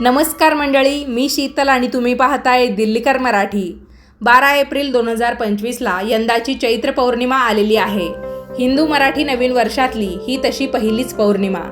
नमस्कार मंडळी मी शीतल आणि तुम्ही पाहताय दिल्लीकर मराठी. बारा एप्रिल दोन हजार पंचवीसला यंदाची चैत्र पौर्णिमा आलेली आहे. हिंदू मराठी नवीन वर्षातली ही तशी पहिलीच पौर्णिमा.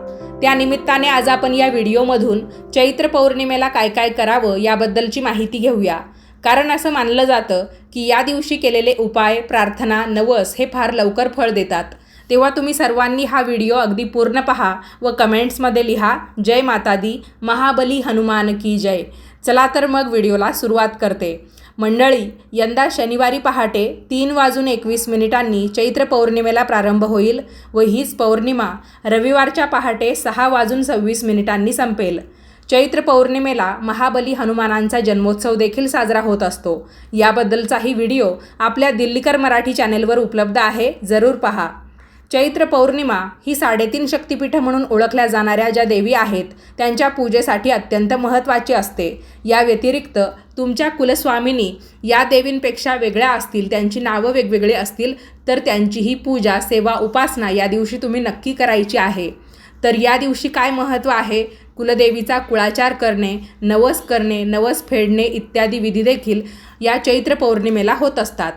त्यानिमित्ताने आज आपण या व्हिडिओमधून चैत्र पौर्णिमेला काय काय करावं याबद्दलची माहिती घेऊया. कारण असं मानलं जातं की या दिवशी केलेले उपाय प्रार्थना नवस हे फार लवकर फळ देतात. तेव्हा तुम्ही सर्वांनी हा व्हिडिओ अगदी पूर्ण पहा व कमेंट्समध्ये लिहा जय माता दी महाबली हनुमान की जय. चला तर मग व्हिडिओला सुरुवात करते. मंडळी यंदा शनिवारी पहाटे तीन वाजून एकवीस मिनिटांनी चैत्र पौर्णिमेला प्रारंभ होईल व हीच पौर्णिमा रविवारच्या पहाटे सहा वाजून सव्वीस मिनिटांनी संपेल. चैत्र पौर्णिमेला महाबली हनुमानांचा जन्मोत्सव देखील साजरा होत असतो. याबद्दलचाही व्हिडिओ आपल्या दिल्लीकर मराठी चॅनेलवर उपलब्ध आहे. जरूर पहा. चैत्र पौर्णिमा ही साडेतीन शक्तिपीठं म्हणून ओळखल्या जाणाऱ्या ज्या देवी आहेत त्यांच्या पूजेसाठी अत्यंत महत्त्वाची असते. या व्यतिरिक्त तुमच्या कुलस्वामिनी या देवींपेक्षा वेगळ्या असतील त्यांची नावं वेगवेगळी असतील तर त्यांचीही पूजा सेवा उपासना या दिवशी तुम्ही नक्की करायची आहे. तर या दिवशी काय महत्त्व आहे? कुलदेवीचा कुळाचार करणे नवस करणे नवस फेडणे इत्यादी विधी देखील या चैत्र पौर्णिमेला होत असतात.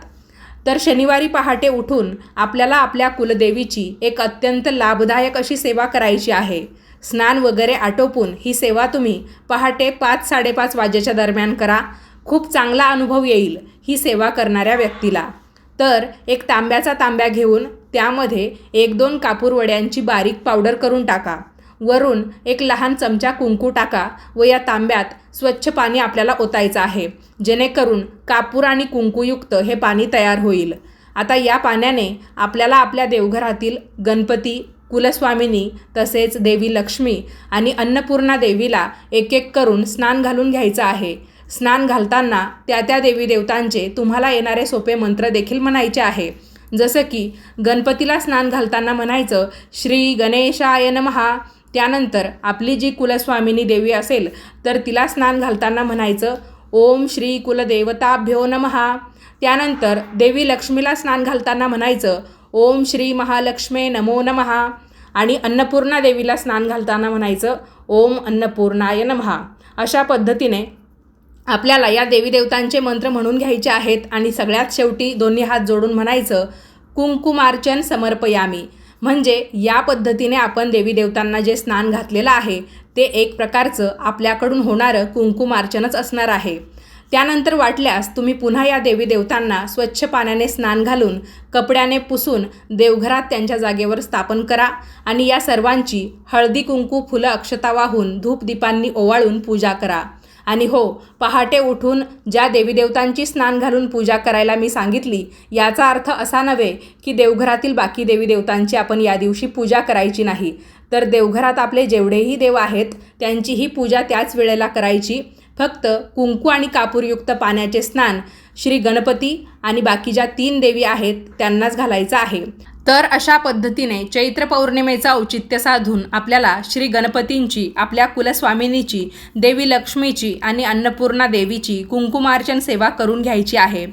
तर शनिवारी पहाटे उठून आपल्याला आपल्या कुलदेवीची एक अत्यंत लाभदायक अशी सेवा करायची आहे. स्नान वगैरे आटोपून ही सेवा तुम्ही पहाटे पाच साडेपाच वाजेच्या दरम्यान करा. खूप चांगला अनुभव येईल ही सेवा करणाऱ्या व्यक्तीला. तर एक तांब्याचा तांब्या घेऊन त्यामध्ये एक दोन कापूरवड्यांची बारीक पावडर करून टाका. वरून एक लहान चमचा कुंकू टाका व या तांब्यात स्वच्छ पाणी आपल्याला ओतायचं आहे. जेणेकरून कापूर आणि कुंकूयुक्त हे पाणी तयार होईल. आता या पाण्याने आपल्याला आपल्या देवघरातील गणपती कुलस्वामिनी तसेच देवी लक्ष्मी आणि अन्नपूर्णा देवीला एक एक करून स्नान घालून घ्यायचं आहे. स्नान घालताना त्या त्या देवी देवतांचे तुम्हाला येणारे सोपे मंत्र देखील म्हणायचे आहे. जसं की गणपतीला स्नान घालताना म्हणायचं श्री गणेशाय नमहा. त्यानंतर आपली जी कुलस्वामिनी देवी असेल तर तिला स्नान घालताना म्हणायचं ओम श्री कुलदेवताभ्यो नमहा. त्यानंतर देवी लक्ष्मीला स्नान घालताना म्हणायचं ओम श्री महालक्ष्मे नमो नमहा. आणि अन्नपूर्णा देवीला स्नान घालताना म्हणायचं ओम अन्नपूर्णाय नमहा. अशा पद्धतीने आपल्याला या देवी देवतांचे मंत्र म्हणून घ्यायचे आहेत आणि सगळ्यात शेवटी दोन्ही हात जोडून म्हणायचं कुंकुमार्चन समर्पयामी. म्हणजे या पद्धतीने आपण देवी देवतांना जे स्नान घातलेलं आहे ते एक प्रकारचं आपल्याकडून होणारं कुंकुमार्चनच असणार आहे. त्यानंतर वाटल्यास तुम्ही पुन्हा या देवी देवतांना स्वच्छ पाण्याने स्नान घालून कपड्याने पुसून देवघरात त्यांच्या जागेवर स्थापन करा आणि या सर्वांची हळदी कुंकू फुलं अक्षता वाहून धूपदीपांनी ओवाळून पूजा करा. आणि हो पहाटे उठून ज्या देवीदेवतांची स्नान घालून पूजा करायला मी सांगितली याचा अर्थ असा नव्हे की देवघरातील बाकी देवीदेवतांची आपण या दिवशी पूजा करायची नाही. तर देवघरात आपले जेवढेही देव आहेत त्यांचीही पूजा त्याच वेळेला करायची. फक्त कुंकू आणि कापूरयुक्त पाण्याचे स्नान श्री गणपती आणि बाकी ज्या तीन देवी आहेत त्यांनाच घालायचं आहे. तर अशा पद्धतीने चैत्र पौर्णिमेचा औचित्य साधून आपल्याला श्री गणपतींची आपल्या कुलस्वामिनीची देवी लक्ष्मीची आणि अन्नपूर्णा देवीची कुंकुमार्चन सेवा करून घ्यायची आहे.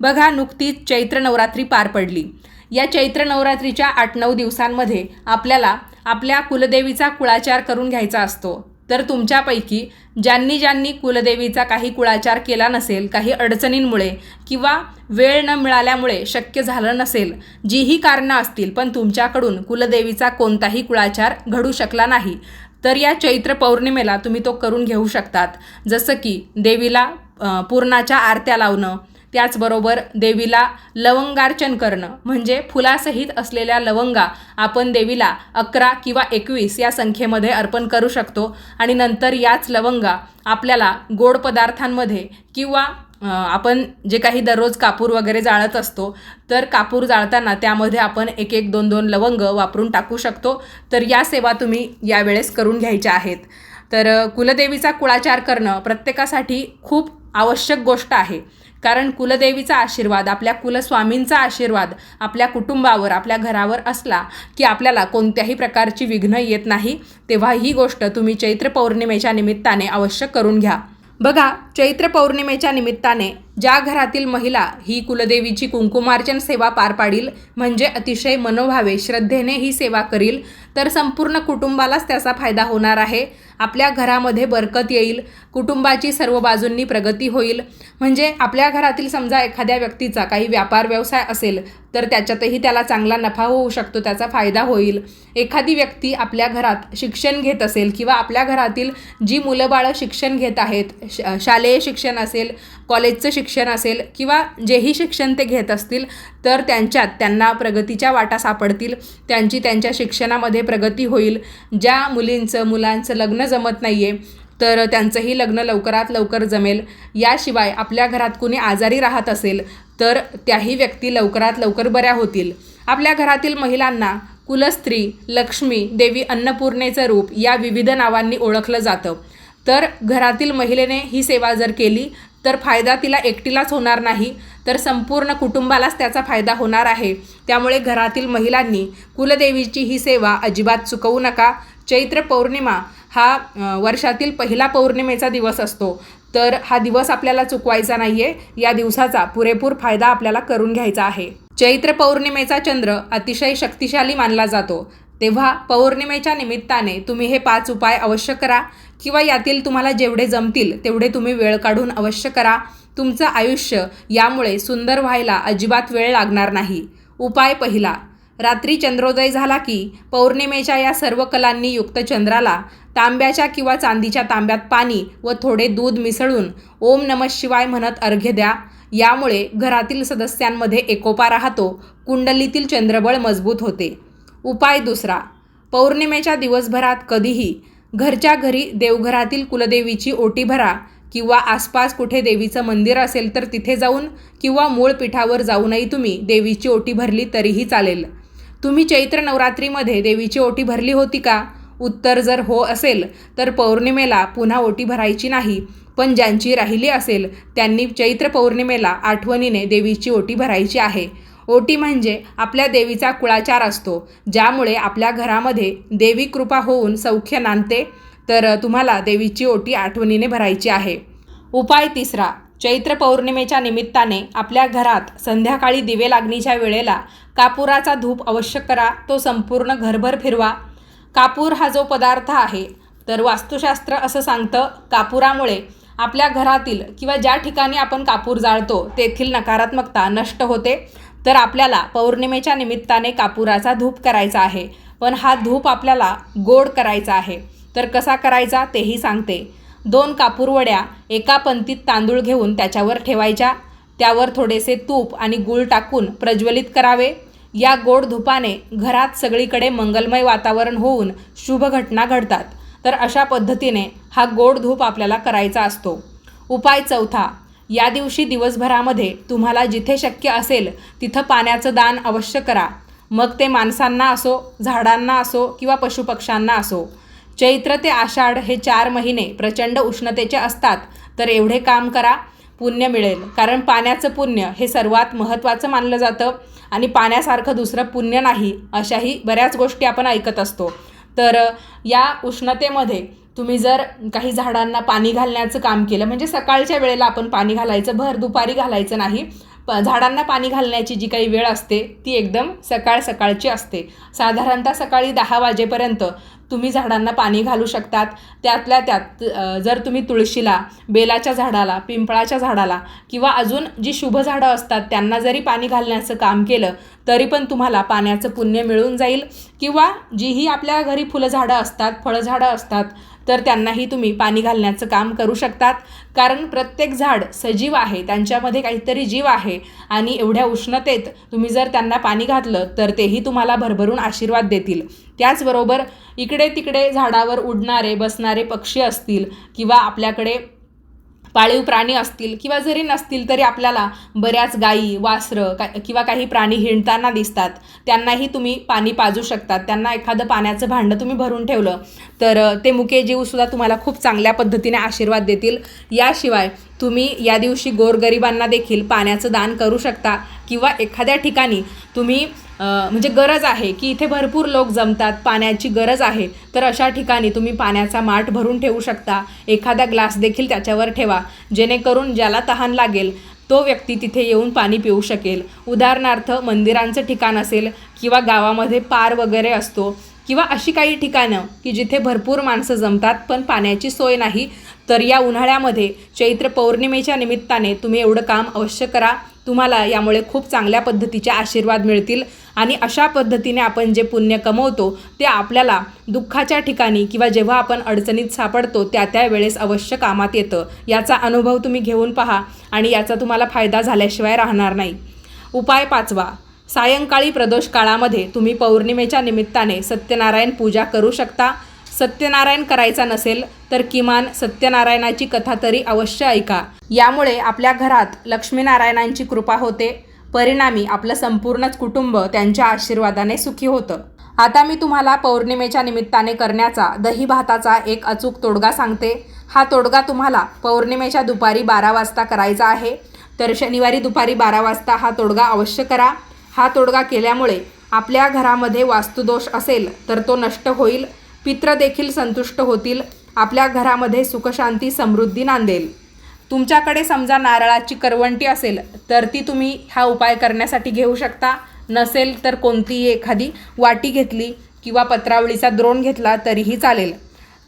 बघा नुकतीच चैत्र नवरात्री पार पडली. या चैत्र नवरात्रीच्या आठ नऊ दिवसांमध्ये आपल्याला आपल्या कुलदेवीचा कुळाचार करून घ्यायचा असतो. तर तुमच्यापैकी ज्यांनी ज्यांनी कुलदेवीचा काही कुळाचार केला नसेल काही अडचणींमुळे किंवा वेळ न मिळाल्यामुळे शक्य झालं नसेल जीही कारणं असतील पण तुमच्याकडून कुलदेवीचा कोणताही कुळाचार घडू शकला नाही तर या चैत्र पौर्णिमेला तुम्ही तो करून घेऊ शकतात. जसं की देवीला पूर्णाच्या आरत्या लावणं त्याचबरोबर देवीला लवंगार्चन करणं म्हणजे फुलासहित असलेल्या लवंगा आपण देवीला अकरा किंवा एकवीस या संख्येमध्ये अर्पण करू शकतो. आणि नंतर याच लवंगा आपल्याला गोड पदार्थांमध्ये किंवा आपण जे काही दररोज कापूर वगैरे जाळत असतो तर कापूर जाळताना त्यामध्ये आपण एक एक दोन दोन लवंग वापरून टाकू शकतो. तर या सेवा तुम्ही यावेळेस करून घ्यायच्या आहेत. तर कुलदेवीचा कुळाचार करणं प्रत्येकासाठी खूप आवश्यक गोष्ट आहे. कारण कुलदेवीचा आशीर्वाद आपल्या कुलस्वामींचा आशीर्वाद आपल्या कुटुंबावर आपल्या घरावर असला की आपल्याला कोणत्याही प्रकारची विघ्न येत नाही तेव्हा ही गोष्ट तुम्ही चैत्र पौर्णिमेच्या निमित्ताने अवश्य करून घ्या. बघा चैत्र पौर्णिमेच्या निमित्ताने ज्या घरातील महिला ही कुलदेवीची कुंकुमार्चन सेवा पार पाडील म्हणजे अतिशय मनोभावे श्रद्धेने ही सेवा करील तर संपूर्ण कुटुंबालाच त्याचा फायदा होणार आहे. आपल्या घरामध्ये बरकत येईल कुटुंबाची सर्व बाजूंनी प्रगती होईल. म्हणजे आपल्या घरातील समजा एखाद्या व्यक्तीचा काही व्यापार व्यवसाय असेल तर त्याच्यातही त्याला चांगला नफा होऊ शकतो त्याचा फायदा होईल. एखादी व्यक्ती आपल्या घरात शिक्षण घेत असेल किंवा आपल्या घरातील जी मुलं बाळं शिक्षण घेत आहेत श शालेय शिक्षण असेल कॉलेजचं शिक्षण असेल किंवा जेही शिक्षण ते घेत असतील तर त्यांच्यात त्यांना प्रगतीच्या वाटा सापडतील. त्यांची त्यांच्या शिक्षणामध्ये प्रगती होईल. ज्या मुलींचं मुलांचं लग्न जमत नाही आहे तर त्यांचंही लग्न लवकरात लवकर जमेल. याशिवाय आपल्या घरात कुणी आजारी राहत असेल तर त्याही व्यक्ती लवकरात लवकर बऱ्या होतील. आपल्या घरातील महिलांना कुलस्त्री लक्ष्मी देवी अन्नपूर्णेचं रूप या विविध नावांनी ओळखलं जातं. तर घरातील महिलेने ही सेवा जर केली तर फायदा तिला एकटीलाच होणार नाही तर संपूर्ण कुटुंबालाच त्याचा फायदा होणार आहे. त्यामुळे घरातील महिलांनी कुलदेवीची ही सेवा अजिबात चुकवू नका. चैत्र पौर्णिमा हा वर्षातील पहिला पौर्णिमेचा दिवस असतो. तर हा दिवस आपल्याला चुकवायचा नाही आहे या दिवसाचा पुरेपूर फायदा आपल्याला करून घ्यायचा आहे. चैत्र पौर्णिमेचा चंद्र अतिशय शक्तिशाली मानला जातो. तेव्हा पौर्णिमेच्या निमित्ताने तुम्ही हे पाच उपाय अवश्य करा किंवा यातील तुम्हाला जेवढे जमतील तेवढे तुम्ही वेळ काढून अवश्य करा. तुमचं आयुष्य यामुळे सुंदर व्हायला अजिबात वेळ लागणार नाही. उपाय पहिला रात्री चंद्रोदय झाला की पौर्णिमेच्या या सर्व कलांनी युक्त चंद्राला तांब्याच्या किंवा चांदीच्या तांब्यात पाणी व थोडे दूध मिसळून ओम नम शिवाय म्हणत अर्घ्य द्या. यामुळे घरातील सदस्यांमध्ये एकोपा राहतो कुंडलीतील चंद्रबळ मजबूत होते. उपाय दुसरा. पौर्णिमेच्या दिवसभरात कधीही घरच्या घरी देवघरातील कुलदेवीची ओटी भरा किंवा आसपास कुठे देवीचं मंदिर असेल तर तिथे जाऊन किंवा मूळ पीठावर जाऊनही तुम्ही देवीची ओटी भरली तरीही चालेल. तुम्ही चैत्र नवरात्रीमध्ये देवीची ओटी भरली होती का? उत्तर जर हो असेल तर पौर्णिमेला पुन्हा ओटी भरायची नाही पण ज्यांची राहिली असेल त्यांनी चैत्र पौर्णिमेला आठवणीने देवीची ओटी भरायची आहे. ओटी म्हणजे आपल्या देवीचा कुळाचार असतो ज्यामुळे आपल्या घरामध्ये देवी कृपा होऊन सौख्य नांदते. तर तुम्हाला देवीची ओटी आठवणीने भरायची आहे. उपाय तिसरा. चैत्र पौर्णिमेच्या निमित्ताने आपल्या घरात संध्याकाळी दिवे लागणीच्या वेळेला कापुराचा धूप अवश्य करा तो संपूर्ण घरभर फिरवा. कापूर हा जो पदार्थ आहे तर वास्तुशास्त्र असं सांगतं कापुरामुळे आपल्या घरातील किंवा ज्या ठिकाणी आपण कापूर जाळतो तेथील नकारात्मकता नष्ट होते. तर आपल्याला पौर्णिमेच्या निमित्ताने कापुराचा धूप करायचा आहे. पण हा धूप आपल्याला गोड करायचा आहे. तर कसा करायचा तेही सांगते. दोन कापूरवड्या एका पंतीत तांदूळ घेऊन त्याच्यावर ठेवायच्या. त्यावर थोडेसे तूप आणि गूळ टाकून प्रज्वलित करावे. या गोड धुपाने घरात सगळीकडे मंगलमय वातावरण होऊन शुभ घटना घडतात. तर अशा पद्धतीने हा गोड धूप आपल्याला करायचा असतो. उपाय चौथा या दिवशी दिवसभरामध्ये तुम्हाला जिथे शक्य असेल तिथं पाण्याचं दान अवश्य करा. मग ते माणसांना असो झाडांना असो किंवा पशुपक्ष्यांना असो. चैत्र ते आषाढ हे चार महिने प्रचंड उष्णतेचे असतात तर एवढे काम करा पुण्य मिळेल. कारण पाण्याचं पुण्य हे सर्वात महत्त्वाचं मानलं जातं आणि पाण्यासारखं दुसरं पुण्य नाही अशाही बऱ्याच गोष्टी आपण ऐकत असतो. तर या उष्णतेमध्ये तुम्ही जर काही झाडांना पाणी घालण्याचं काम केलं म्हणजे सकाळच्या वेळेला आपण पाणी घालायचं भर दुपारी घालायचं नाही प झाडांना पाणी घालण्याची जी काही वेळ असते ती एकदम सकाळ सकाळची असते. साधारणतः सकाळी दहा वाजेपर्यंत तुम्ही झाडांना पाणी घालू शकतात. त्यातल्या त्यात जर तुम्ही तुळशीला बेलाच्या झाडाला पिंपळाच्या झाडाला किंवा अजून जी शुभ झाडं असतात त्यांना जरी पाणी घालण्याचं काम केलं तरी पण तुम्हाला पाण्याचं पुण्य मिळून जाईल. किंवा जीही आपल्या घरी फुलझाडं असतात फळझाडं असतात तर त्यांनाही तुम्ही पाणी घालण्याचं काम करू शकतात. कारण प्रत्येक झाड सजीव आहे त्यांच्यामध्ये काहीतरी जीव आहे आणि एवढ्या उष्णतेत तुम्ही जर त्यांना पाणी घातलं तर तेही तुम्हाला भरभरून आशीर्वाद देतील. त्याचबरोबर इकडे तिकडे झाडावर उडणारे बसणारे पक्षी असतील किंवा आपल्याकडे पाळीव प्राणी असतील किंवा जरी नसतील तरी आपल्याला बऱ्याच गायी वासरं का किंवा काही प्राणी हिंडताना दिसतात. त्यांनाही तुम्ही पाणी पाजू शकतात. त्यांना एखादं पाण्याचं भांडं तुम्ही भरून ठेवलं तर ते मुके जीवसुद्धा तुम्हाला खूप चांगल्या पद्धतीने आशीर्वाद देतील. याशिवाय तुम्ही या दिवशी गोरगरिबांना देखील पाण्याचं दान करू शकता किंवा एखाद्या ठिकाणी तुम्ही म्हणजे गरज आहे की इथे भरपूर लोक जमतात पाण्याची गरज आहे. तर अशा ठिकाणी तुम्ही पाण्याचा माठ भरून ठेवू शकता. एखादा ग्लास देखील त्याच्यावर ठेवा जेणेकरून ज्याला तहान लागेल तो व्यक्ती तिथे येऊन पाणी पिऊ शकेल. उदाहरणार्थ मंदिरांचं ठिकाण असेल किंवा गावामध्ये पार वगैरे असतो किंवा अशी काही ठिकाणं की जिथे भरपूर माणसं जमतात पण पाण्याची सोय नाही तर या उन्हाळ्यामध्ये चैत्र पौर्णिमेच्या निमित्ताने तुम्ही एवढं काम अवश्य करा. तुम्हाला यामुळे खूप चांगल्या पद्धतीचे आशीर्वाद मिळतील आणि अशा पद्धतीने आपण जे पुण्य कमवतो ते आपल्याला दुःखाच्या ठिकाणी किंवा जेव्हा आपण अडचणीत सापडतो त्या त्या वेळेस अवश्य कामात येतं. याचा अनुभव तुम्ही घेऊन पहा आणि याचा तुम्हाला फायदा झाल्याशिवाय राहणार नाही. उपाय पाचवा. सायंकाळी प्रदोष काळामध्ये तुम्ही पौर्णिमेच्या निमित्ताने सत्यनारायण पूजा करू शकता. सत्यनारायण करायचा नसेल तर किमान सत्यनारायणाची कथा तरी अवश्य ऐका. यामुळे आपल्या घरात लक्ष्मीनारायणांची कृपा होते. परिणामी आपलं संपूर्णच कुटुंब त्यांच्या आशीर्वादाने सुखी होतं. आता मी तुम्हाला पौर्णिमेच्या निमित्ताने करण्याचा दही भाताचा एक अचूक तोडगा सांगते. हा तोडगा तुम्हाला पौर्णिमेच्या दुपारी बारा वाजता करायचा आहे. तर शनिवारी दुपारी बारा वाजता हा तोडगा अवश्य करा. हा तोडगा केल्यामुळे आपल्या घरामध्ये वास्तुदोष असेल तर तो नष्ट होईल. पित्र देखील संतुष्ट होतील. आपल्या घरामध्ये सुखशांती समृद्धी नांदेल. तुमच्याकडे समजा नारळाची करवंटी असेल तर ती तुम्ही हा उपाय करण्यासाठी घेऊ शकता. नसेल तर कोणतीही एखादी वाटी घेतली किंवा पत्रावळीचा द्रोण घेतला तरीही चालेल.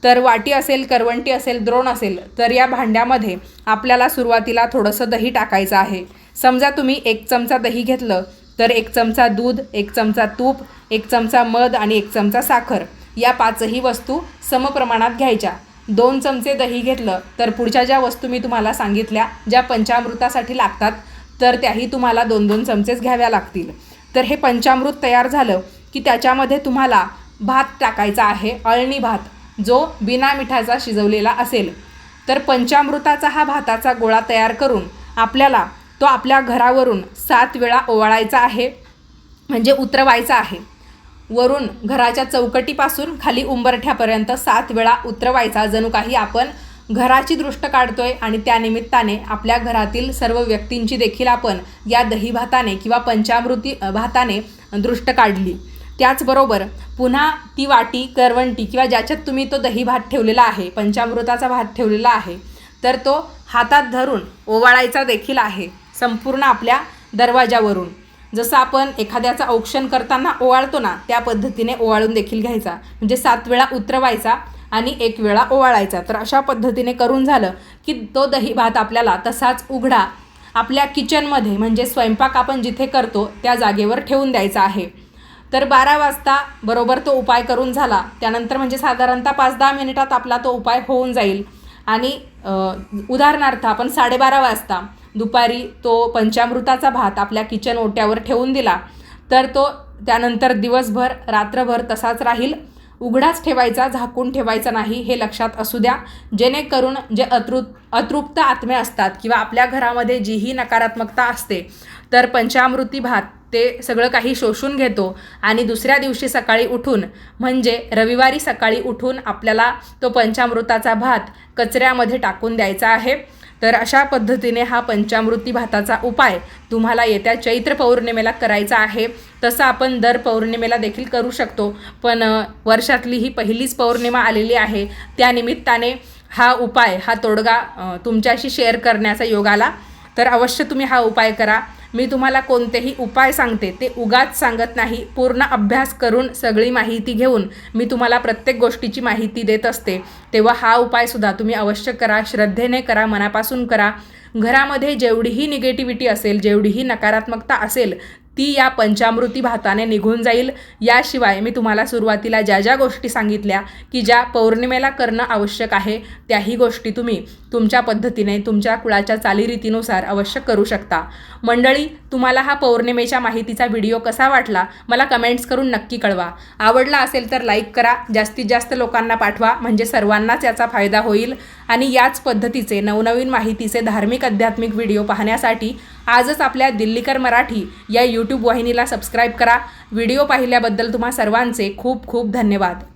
तर वाटी असेल करवंटी असेल द्रोण असेल तर या भांड्यामध्ये आपल्याला सुरुवातीला थोडंसं दही टाकायचं आहे. समजा तुम्ही एक चमचा दही घेतलं तर एक चमचा दूध एक चमचा तूप एक चमचा मध आणि एक चमचा साखर. या पाचही वस्तू समप्रमाणात घ्यायच्या. दोन चमचे दही घेतलं तर पुढच्या ज्या वस्तू मी तुम्हाला सांगितल्या ज्या पंचामृतासाठी लागतात तर त्याही तुम्हाला दोन दोन चमचेच घ्याव्या लागतील. तर हे पंचामृत तयार झालं की त्याच्यामध्ये तुम्हाला भात टाकायचा आहे अळणी भात जो बिना मिठाचा शिजवलेला असेल. तर पंचामृताचा हा भाताचा गोळा तयार करून आपल्याला तो आपल्या घरावरून सात वेळा ओवाळायचा आहे म्हणजे उतरवायचा आहे. वरून घराच्या चौकटीपासून खाली उंबरठ्यापर्यंत सात वेळा उतरवायचा जणू काही आपण घराची दृष्ट काढतोय आणि त्यानिमित्ताने आपल्या घरातील सर्व व्यक्तींची देखील आपण या दही भाताने किंवा पंचामृती भाताने दृष्ट काढली. त्याचबरोबर पुन्हा ती वाटी करवंटी किंवा ज्याच्यात तुम्ही तो दही भात ठेवलेला आहे पंचामृताचा भात ठेवलेला आहे तर तो हातात धरून ओवाळायचा देखील आहे. संपूर्ण आपल्या दरवाजावरून. जसं आपण एखाद्याचं औक्षण करताना ओवाळतो ना त्या पद्धतीने ओवाळून देखील घ्यायचा. म्हणजे सात वेळा उतरवायचा आणि एक वेळा ओवाळायचा. तर अशा पद्धतीने करून झालं की तो दही भात आपल्याला तसाच उघडा आपल्या किचनमध्ये म्हणजे स्वयंपाक आपण जिथे करतो त्या जागेवर ठेवून द्यायचा आहे. तर बारा वाजता बरोबर तो उपाय करून झाला. त्यानंतर म्हणजे साधारणतः पाच दहा मिनिटात आपला तो उपाय होऊन जाईल. आणि उदाहरणार्थ आपण साडेबारा वाजता दुपारी तो पंचामृताचा भात आपल्या किचन ओट्यावर ठेवून दिला. तर तो त्यानंतर दिवसभर रात्रभर तसाच राहील. उघडाच ठेवायचा झाकून ठेवायचा नाही हे लक्षात असू द्या. जेणेकरून जे अतृ अतृप्त आत्मे असतात किंवा आपल्या घरामध्ये जीही नकारात्मकता असते तर पंचामृती भात ते सगळं काही शोषून घेतो आणि दुसऱ्या दिवशी सकाळी उठून म्हणजे रविवारी सकाळी उठून आपल्याला तो पंचामृताचा भात कचऱ्यामध्ये टाकून द्यायचा आहे. तर अशा पद्धतीने हा पंचामृती भाताचा उपाय तुम्हाला येत्या चैत्र पौर्णिमेला करायचा आहे. तसं आपण दर पौर्णिमेला देखील करू शकतो. पण वर्षातली ही पहिलीच पौर्णिमा आलेली आहे. त्यानिमित्ताने हा उपाय हा तोडगा तुमच्याशी शेअर करण्याचा योग आला तर अवश्य तुम्ही हा उपाय करा. मी तुम्हाला कोणतेही उपाय सांगते ते उगाच सांगत नाही. पूर्ण अभ्यास करून सगळी माहिती घेऊन मी तुम्हाला प्रत्येक गोष्टीची माहिती देत असते. तेव्हा हा उपायसुद्धा तुम्ही अवश्य करा श्रद्धेने करा मनापासून करा. घरामध्ये जेवढीही निगेटिव्हिटी असेल जेवढीही नकारात्मकता असेल ती या पंचामृती भाताने निघून जाईल. याशिवाय मी तुम्हाला सुरुवातीला ज्या ज्या गोष्टी सांगितल्या की ज्या पौर्णिमेला करणं आवश्यक आहे त्याही गोष्टी तुम्ही तुमच्या पद्धतीने तुमच्या कुळाच्या चालीरीतीनुसार अवश्य करू शकता. मंडळी तुम्हाला हा पौर्णिमेच्या माहितीचा व्हिडिओ कसा वाटला मला कमेंट्स करून नक्की कळवा. आवडला असेल तर लाईक करा जास्तीत जास्त लोकांना पाठवा म्हणजे सर्वांनाच याचा फायदा होईल. आणि याच पद्धतीचे नवनवीन माहितीचे धार्मिक आध्यात्मिक व्हिडिओ पाहण्यासाठी आजच आपल्या दिल्लीकर मराठी या यूट्यूब वाहिनीला सबस्क्राईब करा. व्हिडिओ पाहिल्याबद्दल तुम्हा सर्वांचे खूप खूप धन्यवाद.